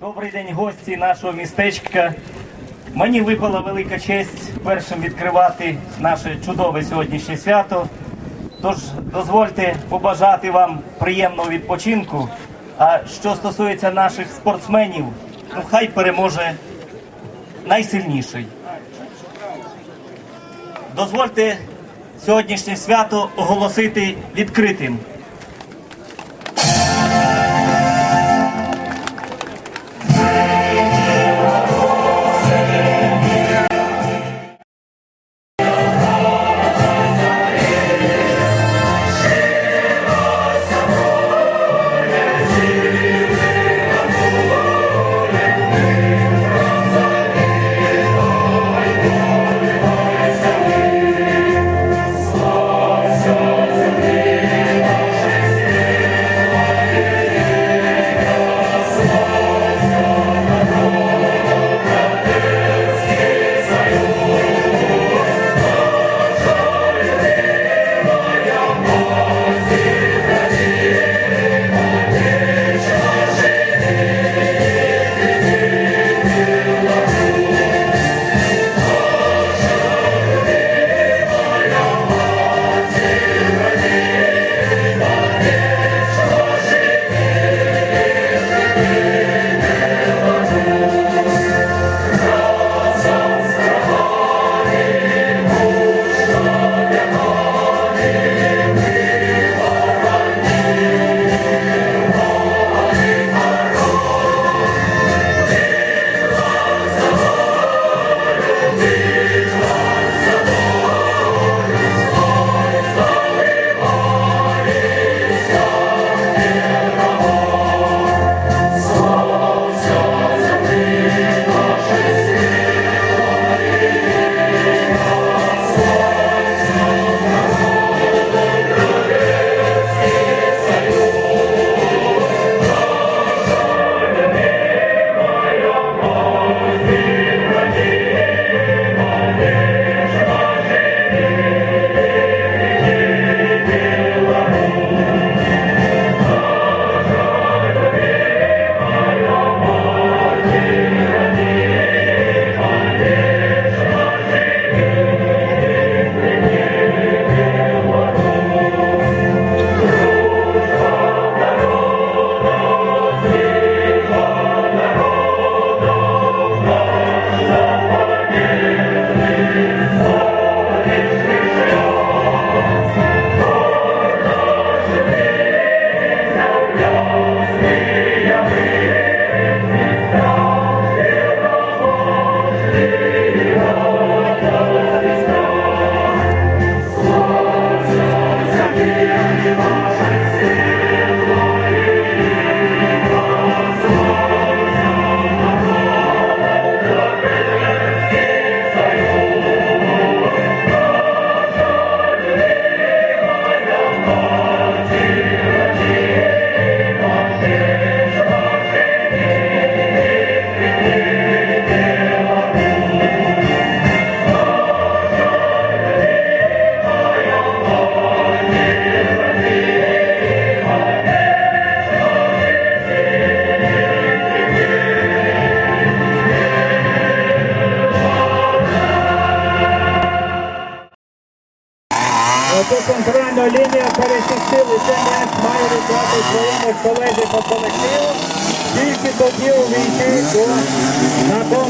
Добрий день, гості нашого містечка. Мені випала велика честь першим відкривати наше чудове сьогоднішнє свято. Тож дозвольте побажати вам приємного відпочинку. А що стосується наших спортсменів, ну хай переможе найсильніший. Дозвольте сьогоднішнє свято оголосити відкритим.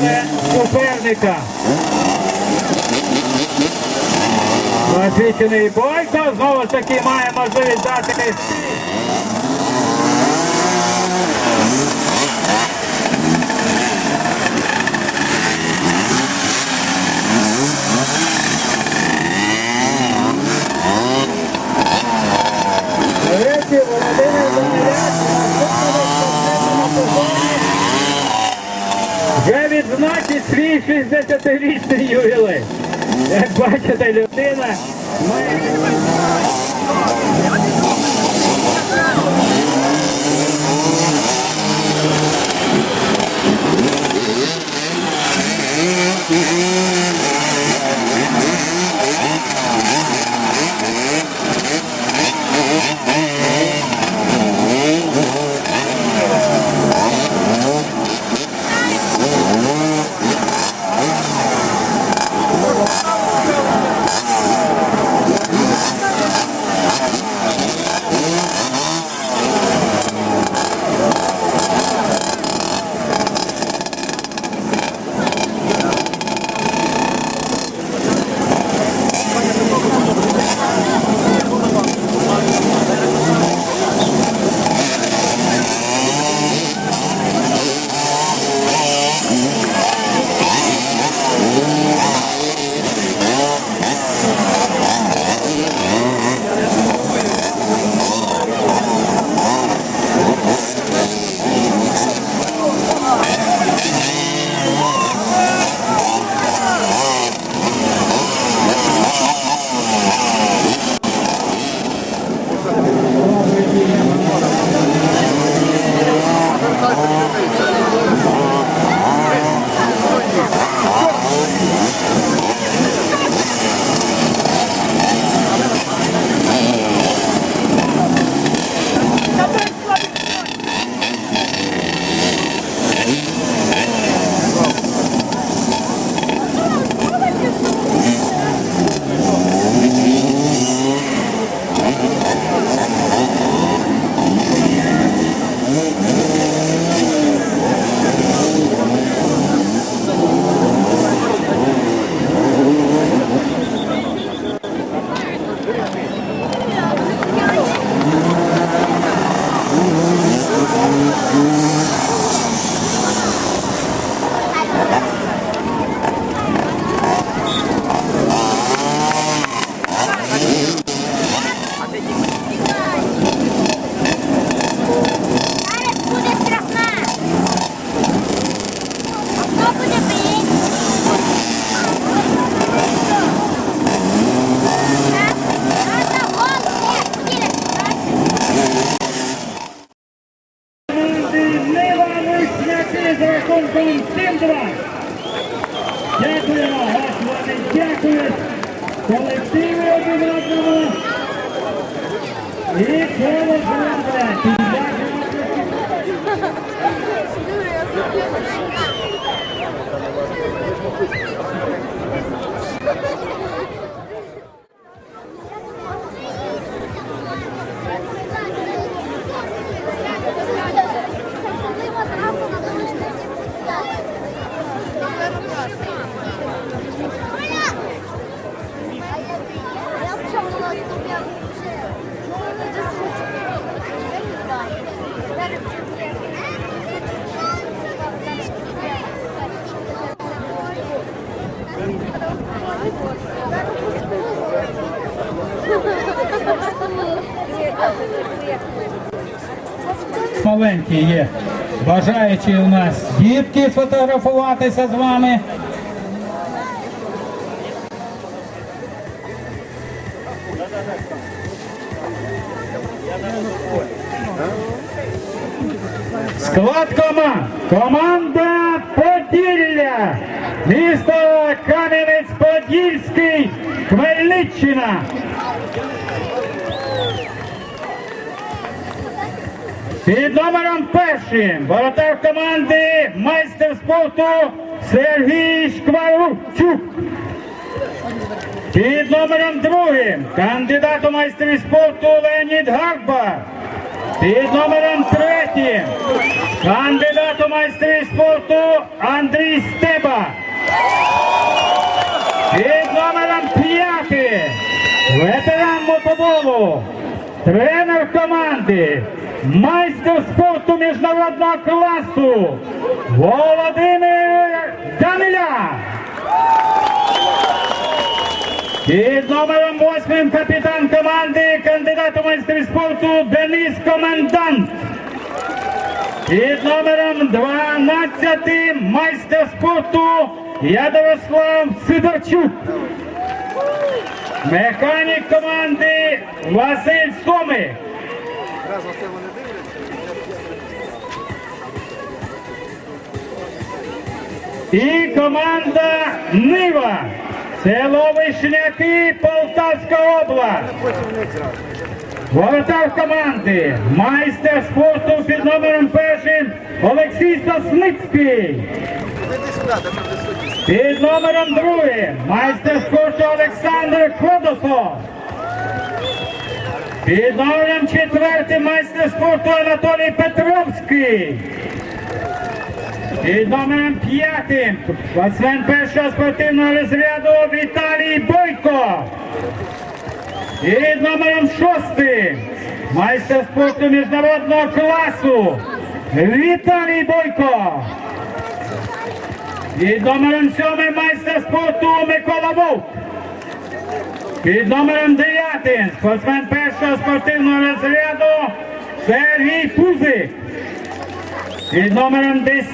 На суперника. Освічений Бойко знову ж таки має можливість дати свій 60-річний ювілей. Як бачите, людина має colectives, colectives de la Cámara y todos los grandes. Маленькі є. Бажаючи у нас дітки сфотографуватися з вами. Склад команд. Команда Поділля. Місто Кам'янець-Подільський, Хмельниччина. Під номером першим воротар команди майстер спорту Сергій Шкварчук. Під номером другим кандидат у майстері спорту Леонід Гарба. Під номером третім кандидат у майстері спорту Андрій Стеба. Під номером п'ятим ветеран мотоболу, тренер команди, майстер спорту міжнародного класу Володимир Даниля. Під номером восьмим капітан команди, кандидат у майстри спорту Денис Комендант. Під номером 12 майстер спорту Ядорослав Сидорчук. Механік команди Василь Сомик. І команда Нива. Село Вишняки, Полтавська область. Воротар команди. Майстер спорту під номером першим Олексій Сосницький. Під номером другим майстер спорту Олександр Ходосов. Під номером четвертим майстер спорту Анатолій Петровський. Під номером п'ятим спортсмен першого спортивного розряду Віталій Бойко. Під номером шостим майстер спорту міжнародного класу Віталій Бойко. Під номером сьомим майстер спорту Микола Вовк. Під номером дев'ятим спортсмен першого спортивного розряду Сергій Пузик. Під номером 10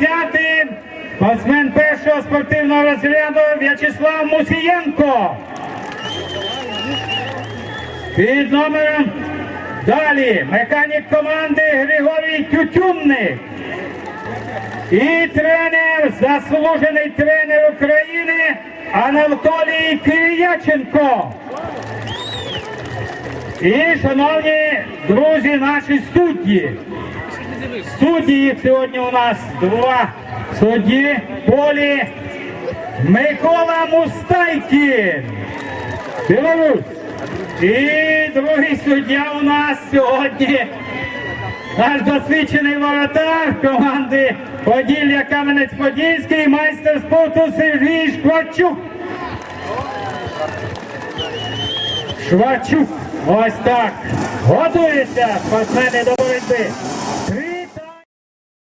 спортсмен першого спортивного розряду В'ячеслав Мусієнко. Під номером далі механік команди Григорій Тютюнник. І тренер, заслужений тренер України Анатолій Киряченко. І, шановні друзі, наші судді. Судді сьогодні у нас два судді полі Микола Мустайкін. Білорусь. І другий суддя у нас сьогодні наш досвідчений воротар команди Поділля Кам'янець-Подільський, майстер спорту Сергій Шкварчук. Шварчук. Ось так. Готується спортсмени до боротьби.